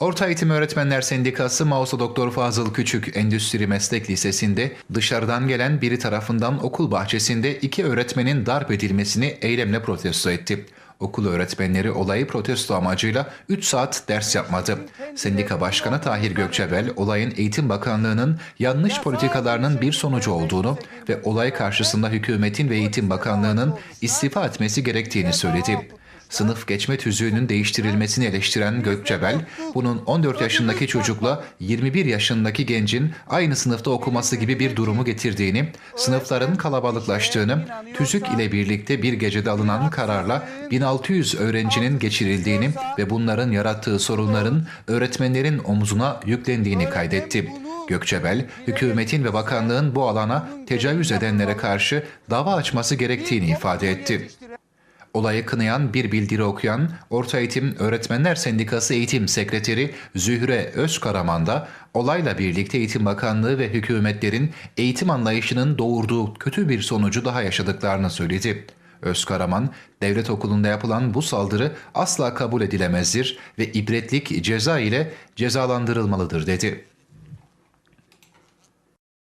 Orta Eğitim Öğretmenler Sendikası Mausa Doktor Fazıl Küçük Endüstri Meslek Lisesi'nde dışarıdan gelen biri tarafından okul bahçesinde iki öğretmenin darp edilmesini eylemle protesto etti. Okul öğretmenleri olayı protesto amacıyla 3 saat ders yapmadı. Sendika Başkanı Tahir Gökçebel olayın Eğitim Bakanlığı'nın yanlış politikalarının bir sonucu olduğunu ve olay karşısında hükümetin ve Eğitim Bakanlığı'nın istifa etmesi gerektiğini söyledi. Sınıf geçme tüzüğünün değiştirilmesini eleştiren Gökçebel, bunun 14 yaşındaki çocukla 21 yaşındaki gencin aynı sınıfta okuması gibi bir durumu getirdiğini, sınıfların kalabalıklaştığını, tüzük ile birlikte bir gecede alınan kararla 1600 öğrencinin geçirildiğini ve bunların yarattığı sorunların öğretmenlerin omzuna yüklendiğini kaydetti. Gökçebel, hükümetin ve bakanlığın bu alana tecavüz edenlere karşı dava açması gerektiğini ifade etti. Olayı kınayan bir bildiri okuyan Orta Eğitim Öğretmenler Sendikası Eğitim Sekreteri Zühre Özkaraman da olayla birlikte Eğitim Bakanlığı ve hükümetlerin eğitim anlayışının doğurduğu kötü bir sonucu daha yaşadıklarını söyledi. Özkaraman, devlet okulunda yapılan bu saldırı asla kabul edilemezdir ve ibretlik ceza ile cezalandırılmalıdır dedi.